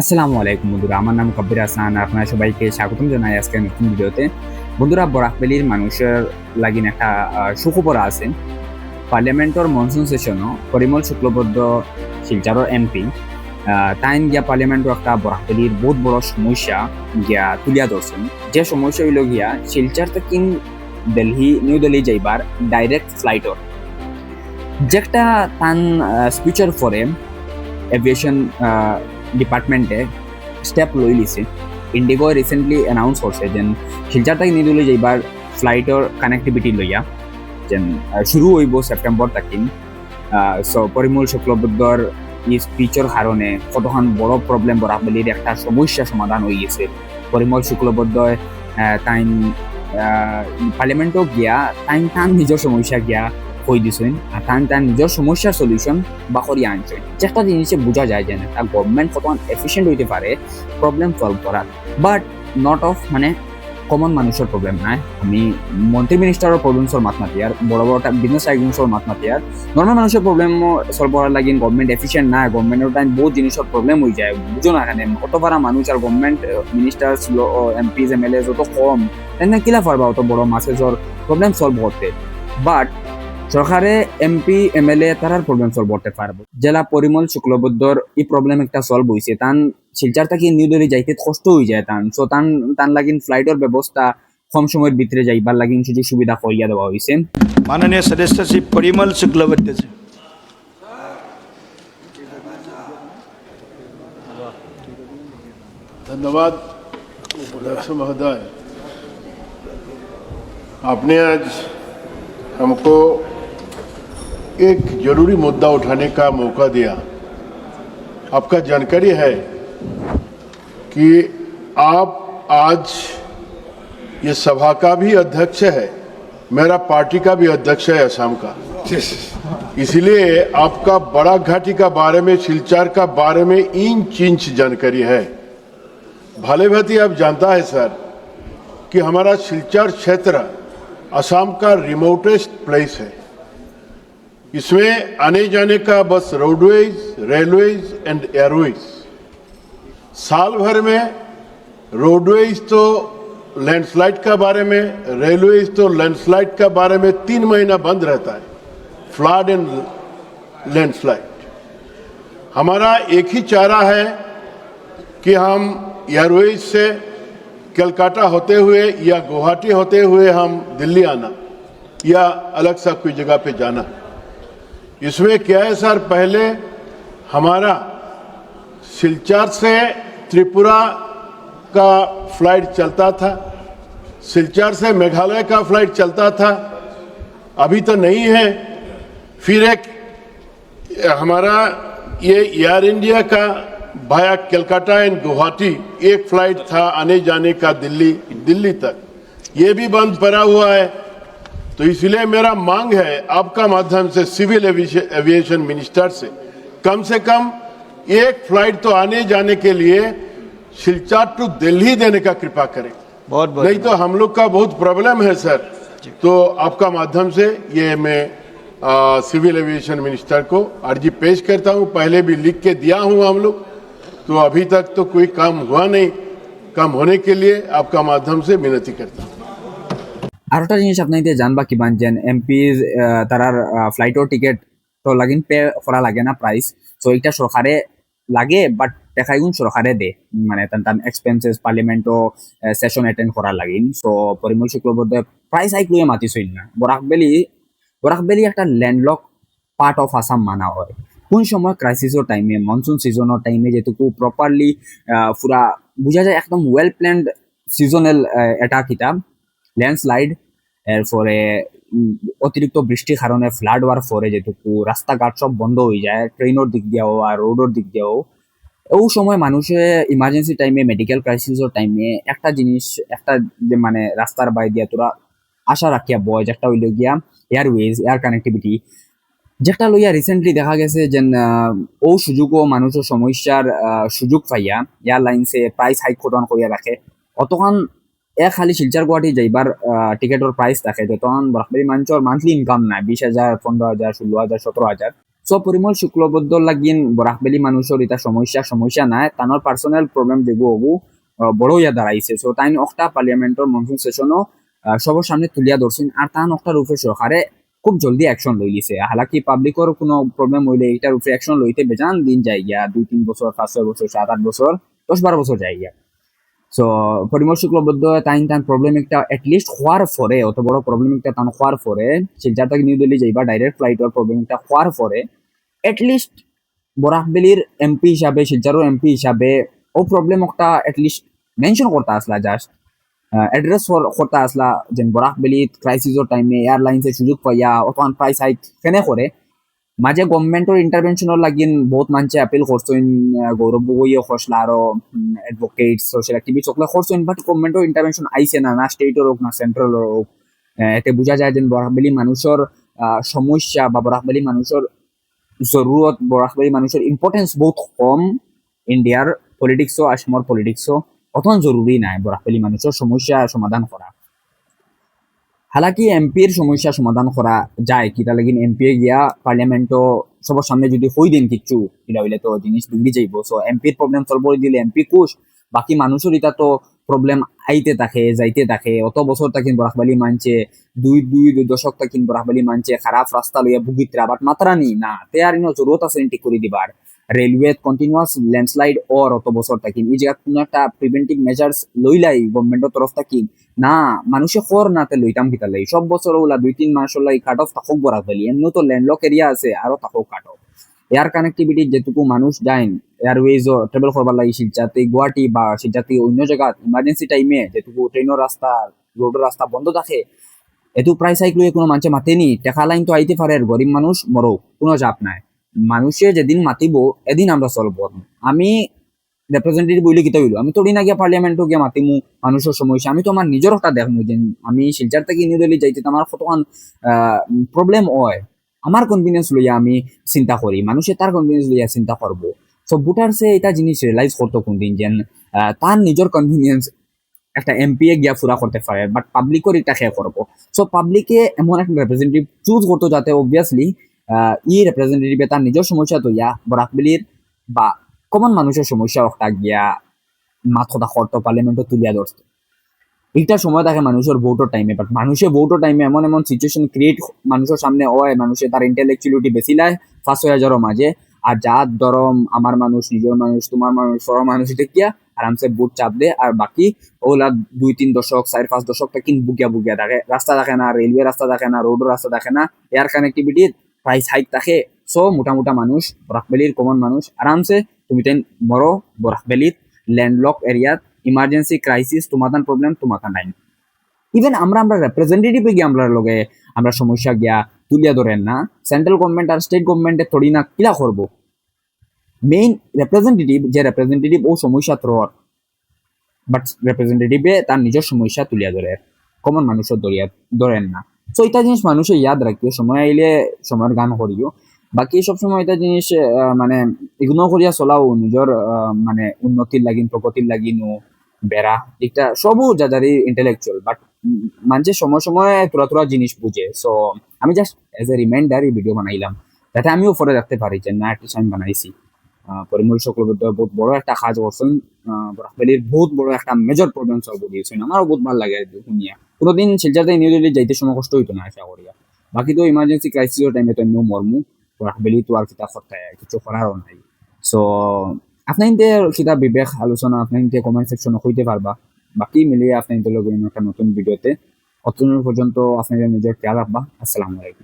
আসসালামু আলাইকুম বন্ধুরা, আমার নাম কবির হাসান। আপনারা সবাইকে স্বাগতম জানাই আজকে নতুন ভিডিওতে। বন্ধুরা, বরাকবেলির মানুষের লাগিন একটা সুখবর আছে। পার্লামেন্টর মনসুন সেশনও পরিমল শুক্লবদ্ধ শিলচারর এমপি তাইন গিয়া পার্লামেন্টর একটা বরাকবেলির বহুত বড় সমস্যা গিয়া তুলিয়া ধরছেন। যে সমস্যা হইল গিয়া শিলচার থেকে দিল্লি, নিউ দিল্লি যাইবার ডাইরেক্ট ফ্লাইটর যেটা তান স্পিচর পরে এভিয়েশন ডিপার্টমেন্টে স্টেপ লৈ লিছে। ইণ্ডিগো ৰিচেণ্টলি এনাউন্স কৰিছে যেন শিলচাৰ তাক নিদিলে যাইবাৰ ফ্লাইটৰ কানেক্টিভিটি লৈয়া। যেন শুরু হইব সেপ্টেম্বর তাকিন চ পৰিমল শুক্লবদ্ধৰ ই স্পিচৰ কাৰণে কতখন বড় প্ৰব্লেম বৰাবলিৰ একটা সমস্যা সমাধান হৈ গেছে পৰিমল শুক্লবদ্ধই আহ, তাইন পাৰ্লিয়ামেণ্টক গিয়া তাইন তান নিজৰ সমস্যা গিয়া কৈ দিছেন আর তান তার নিজের সমস্যার সলিউশন বা আনছেন চেষ্টা জিনিসে বোঝা যায় যে একটা গভর্নমেন্ট কতক্ষণ এফিসিয়েন্ট হইতে পারে প্রবলেম সলভ করার বাট নট অফ মানে কমন মানুষের প্রবলেম নাই। আমি মন্ত্রী মিনিস্টারের প্রবলেমসর মাত মাতি আর বড় বড় বিজনেস টাইগুনসর মাত মাতি আর নর্মাল মানুষের প্রবলেম সলভ করার লাগি গভর্নমেন্ট এফিসিয়েন্ট না গভর্নমেন্টের টাইম বহুত জিনিসের প্রবলেম হয়ে যায় বুঝো না এখানে অত পারা মানুষ আর government minister MPs M L A যত কম তাই কিলা পারবা অত বড় মাসেজর প্রবলেম সলভ করতে বাট সরকারে এমপি এমএলএ তারার প্রবলেম সলভ করতে পারবো জেলা পরিমল শুক্লবদ্ধর এই প্রবলেম একটা সলভ হয়েছে তান শিলচার থেকে নিউ দিল্লি যাইতে কষ্ট হয়ে যায় তান সো তান তান লাগিন ফ্লাইটের ব্যবস্থা কম সময়ের ভিতরে যাইবার লাগিন সুযোগ সুবিধা করিয়া দেওয়া হয়েছে माननीय सदस्य श्री परिमल शुक्लवैद्य जी धन्यवाद अध्यक्ष महोदय आपने आज हमको एक ज़रूरी मुद्दा उठाने का मौका दिया। आपका जानकारी है कि आप आज ये सभा का भी अध्यक्ष है मेरा पार्टी का भी अध्यक्ष है असम का। इसलिए आपका बड़ा घाटी का बारे में सिलचार का बारे में इंच इंच जानकारी है। भले भांति आप जानता है सर कि हमारा सिलचर क्षेत्र असम का रिमोटेस्ट प्लेस है। इसमें आने जाने का बस रोडवेज़ रेलवेज एंड एयरवेज साल भर में रोडवेज़ तो लैंडस्लाइड का बारे में रेलवेज तो लैंडस्लाइड का बारे में तीन महीना बंद रहता है। फ्लड एंड लैंडस्लाइड हमारा एक ही चारा है कि हम एयरवेज से कलकत्ता होते हुए या गुवाहाटी होते हुए हम दिल्ली आना या अलग सा कोई जगह पे जाना। इसमें क्या है सर? पहले हमारा सिलचर से त्रिपुरा का फ़्लाइट चलता था। सिलचर से मेघालय का फ़्लाइट चलता था। अभी तो नहीं है। फिर एक, हमारा ये एयर इंडिया का भाया कलकत्ता एंड गुवाहाटी, एक फ़्लाइट था आने जाने का दिल्ली दिल्ली तक। ये भी बंद पड़ा हुआ है। तो इसलिए मेरा मांग है आपका माध्यम से सिविल एविएशन मिनिस्टर से। कम से कम एक फ़्लाइट तो आने जाने के लिए सिलचार टू दिल्ली देने का कृपा करें। बहुत बहुत नहीं तो हम लोग का बहुत प्रॉब्लम है सर। तो आपका माध्यम से ये मैं आ, सिविल एविएशन मिनिस्टर को अर्जी पेश करता हूँ। पहले भी लिख के दिया हूँ हम लोग। तो अभी तक तो कोई काम हुआ नहीं। काम होने के लिए आपका माध्यम से विनती करता हूँ। আর একটা জিনিস আপনি এতিয়া জানবা কিমান যেন এমপি তারার ফ্লাইটর টিকেট তো লাগিন, পে করা লাগে না প্রাইস সো এটা সরকারে লাগে বাট দেখাই দেখাইগুন সরকারে দে। মানে তান এক্সপেন্সেস পার্লিয়ামেন্টও সেশন অ্যাটেন্ড করা লাগিন। So Parimal Shuklabaidya price hike লুয়ে মাতিছইল না। বরাকবেলি বরাকবেলি একটা ল্যান্ডলক পার্ট অফ আসাম মানা হয়। কোন সময় ক্রাইসিসের টাইমে মনসুন সিজনের টাইমে যেটুকু প্রপারলি পুরা, বোঝা যায়, একদম ওয়েল প্ল্যান্ড সিজনাল এটা। কিতাব ল্যান্ডস্লাইড এরপরে অতিরিক্ত বৃষ্টির কারণে ফ্লাড হওয়ার পরে যেটুকু রাস্তাঘাট সব বন্ধ হয়ে যায় ট্রেনের দিক দিয়েও আর রোডের দিক দিয়েও ও সময় মানুষে ইমার্জেন্সি টাইমে মেডিকেল ক্রাইসিসের টাইমে একটা জিনিস, একটা যে মানে রাস্তার বাই দিয়া তোরা আশা রাখিয়া বয়, যেটা হইল গিয়া এয়ারওয়েজ এয়ার কানেক্টিভিটি যেটা লইয়া রিসেন্টলি দেখা গেছে যে ও সুযোগও মানুষের সমস্যার সুযোগ পাইয়া এয়ারলাইন্সে প্রাইস হাইক করিয়া রাখে। অতক্ষণ এ খালি শিলচার গুৱাহাটী যাইবার টিকেটৰ প্ৰাইচ থাকে তখন বরাকবাৰী মানুষের মান্থলি ইনকাম নাই, বিশ হাজার, পনেরো হাজার, ষোলো হাজার, সতেরো হাজার। সো পরিমল শুক্লবদ্ধ লাগিন বরাকবেলি মানুষের এটা সমস্যা সমস্যা নাই। তানোর পার্সোনাল প্রবলেম যেগু হবু বড় ইয়া দাঁড়াইছে। সো তাই অক্টা পার্লিয়ামেন্টর মনসুন সেশনও সবার সামনে তুলিয়া ধরছেন আর তান অক্টার রূপে সরকারে খুব জলদি অ্যাকশন লই লিছে। হালাকি পাবলিকর কোনো প্রবলেম হইলে এটার উপরে অ্যাকশন লইতে বেজান দিন যাই গিয়া দুই, তিন বছর পাঁচ, ছয় বছর সাত আট বছর দশ বারো বছর যাই গিয়া সো পরিমল শুক্লবদ্ধ তাইন তান প্রবলেম একটা এটলিস্ট হওয়ার পরে, অত বড় প্রবলেম একটা তান হওয়ার পরে শিলচর থেকে নিউ দিল্লি যাইবা ডাইরেক্ট ফ্লাইটর প্রবলেম একটা হওয়ার পরে এটলিস্ট বরাকবেলির এমপি হিসাবে শিলচরের এমপি হিসাবে, ও প্রবলেম একটা এটলিস্ট মেনশন করতে আসলা জাস্ট এড্রেস করতে আসলা, যেন বরাকবেলি ক্রাইসিসের টাইমে এয়ারলাইন্সের সুযোগ পাইয়া অতমান প্রাইস হাইক কেনে করে মাঝে গভর্নমেন্টের ইন্টারভেনশনের লাগিন বহুত মানুষে আপিল আহ, গৌরব গগৈও খসলা আরও এডভোকেট সোশ্যাল অ্যাক্টিভিস্ট সকলে করছেন বাট গভর্নমেন্টের ইন্টারভেনশন আইছে না না স্টেটের হোক না সেন্ট্রাল হোক এতে বোঝা যায় যে বরাকবেলি মানুষের সমস্যা বা বরাকবেলি মানুষের জরুরত বরাকবেলি মানুষের ইম্পর্টেন্স বহুত কম ইন্ডিয়ার পলিটিক্সও আসামর পলিটিক্সও অতন জরুরি নাই বরাকবেলি মানুষের সমস্যা সমাধান করা হালাকি এমপির সমস্যা সমাধান করা যায়। কিতা লাগিন এমপি গিয়া পার্লামেন্টও সবার সামনে যদি হই দিন কিচ্ছু কিলা হইলে তো জিনিস বিগড়ি যাইব। সো এমপির প্রবলেম সলভ করে দিলে এমপি কুশ বাকি মানুষের এটা তো প্রবলেম আইতে থাকে, যাইতে থাকে। অত বছর তাকিন বরাকবালি মানছে দুই দুই দুই দশক তাকিন বরাকবালি মানছে খারাপ রাস্তা লইয়া ভুগিত্রা বাট মাত্রা নি। না, তে আর জরুরত আছে ঠিক করে দিবার রেলওয়ে কন্টিনিউয়াস ল্যান্ডস্লাইড ওর অত বছর তাকিন এই জায়গা কোনো একটা প্রিভেন্টিভ মেজার্স লইলাই গভর্নমেন্টের তরফ তাকিন না মানুষে খর নাতে লইতাম কিতা লাই সব বছর ওলা দুই, তিন মাস ওলা কাট অফ থাকুক বরাক ফেলি এমনি তো ল্যান্ডলক এরিয়া আছে আরও থাকুক কাট অফ এয়ার কানেক্টিভিটি যেটুকু মানুষ যায় এয়ারওয়েজ ট্রাভেল করবার লাগি শিলচাতে গুয়াহাটি বা শিলচাতে অন্য জায়গা ইমার্জেন্সি টাইমে যেটুকু ট্রেনের রাস্তা রোডের রাস্তা বন্ধ থাকে, এটু প্রাইস হাইক লইয়ে কোনো মানুষে মাতেনি টেকা লাইন তো আইতে পারে গরিব মানুষ মরো কোনো চাপ নাই। মানুষে যেদিন মাতিব এদিন আমরা সলভ আমি রিপ্রেজেন্টেটিভ বইলে কিতা হইল আমি তোড়ি না গিয়া পার্লিয়ামেন্টও গিয়া মাতিমু মানুষের সমস্যা আমি তো আমার নিজের একটা দেখমু যে আমি শিলচার থেকে নিউ দিল্লি যাইতে আমার কতক্ষণ প্রবলেম হয়। আমার কনভিনিয়েন্স লইয়া আমি চিন্তা করি মানুষে তার কনভিনিয়েন্স লইয়া চিন্তা করব সো ভোটার্সে এটা জিনিস রিয়েলাইজ করতো কোনদিন আহ, তার নিজের কনভিনিয়েন্স একটা এমপি এ গিয়া ফুরা করতে পারে বাট পাবলিকের এটা খেয়ে করব সো পাবলিকে এমন একটা রিপ্রেজেন্টেটিভ চুজ করতো যাতে অবভিয়াসলি ই রিপ্রেজেন্টেটিভে তার নিজের সমস্যা তৈয়া বরাকবেলির বা কমন মানুষের সমস্যা একটা গিয়া মাথা করতো পার্লামেন্টে তুলিয়া ধরতো এইটা সময় থাকে মানুষের ভোটের টাইমে বাট মানুষের ভোটের টাইমে এমন এমন সিচুয়েশন ক্রিয়েট মানুষের সামনে হয় মানুষের তার ইন্টেলেকচুয়ালিটি বেশি লাই ফার্স্ট হয়ে যাওয়ার মাঝে আর জাত ধরম আমার মানুষ নিজের মানুষ তোমার মানুষ সবার মানুষ কিয়া? আরামসে বুট চাপ দে। আর বাকি ওগুলা দুই, তিন দশক চার পাঁচ দশক কিন বুকিয়া বুকিয়া থাকে। রাস্তা থাকে না রেলওয়ে রাস্তা থাকে না রোডের রাস্তা থাকে না এয়ার কানেক্টিভিটির প্রাইস হাইক থাকে। সো মোটা মোটা মানুষ বরাকবেলির কমন মানুষ, আরামসে তুমি তেন বড় বরাকবেলির ল্যান্ডলক এরিয়াত ইমার্জেন্সি ক্রাইসিস তোমাদান প্রবলেম তোমাদান নাই। ইভেন আমরা আমরা রিপ্রেজেন্টেটিভ গিয়ে, আমরা লগে, আমরা সমস্যা গিয়া তুলিয়া ধরেন না সেন্ট্রাল গভর্নমেন্ট আর স্টেট গভর্নমেন্টে থোড়ি না, কিলা করব? মেইন রিপ্রেজেন্টেটিভ যে রিপ্রেজেন্টেটিভ ও সমস্যা তোর বাট রিপ্রেজেন্টেটিভে তার নিজের সমস্যা তুলিয়া ধরে। কমন মানুষের দরিয়া ধরেন না। সো এটা জিনিস মানুষে ইয়াদ রাখিও সময় আইলে সময়ের গান করিও। বাকি সব সময় এটা জিনিস মানে ইগনোর করিয়া চলাও। নিজের মানে উন্নতির লাগিন প্রগতির লাগিন বেড়া এটা সবও যাদারি ইন্টেলেকচুয়াল বাট মানুষের সময় সময় তোরা তোরা জিনিস বুঝে। সো আমি জাস্ট এজ এ রিমাইন্ডার এই ভিডিও বানাইলাম। যাতে আমিও পরে রাখতে পারি যে, না, একটা আমি বানাইছি। পরিমল চক্রবর্তী বহুত বড় একটা কাজ করছেন। বরাকবেলির বহুত বড় একটা মেজর প্রবলেম সলভ দিয়েছেন আমারও বহুত ভালো লাগে শুনিয়া। কোনোদিন শিলচারতে নিউ দিল্লি যাইতে সময় কষ্ট হইতো না, আশা করিয়া বাকি তো ইমার্জেন্সি ক্রাইসিসের টাইমে তো এমনিও মর্মু বরাকবেলি তো আর কিতা করতে কিছু করারও নাই। সো আপনাদের সেটা বিবেক, আলোচনা আপনাদের কমেন্ট সেকশনে হইতে পারবা বাকি মিলিয়ে আপনাদের লগে একটা নতুন ভিডিওতে অতদিন পর্যন্ত আপনাদের নিজের খেয়াল রাখবা আসসালামু আলাইকুম।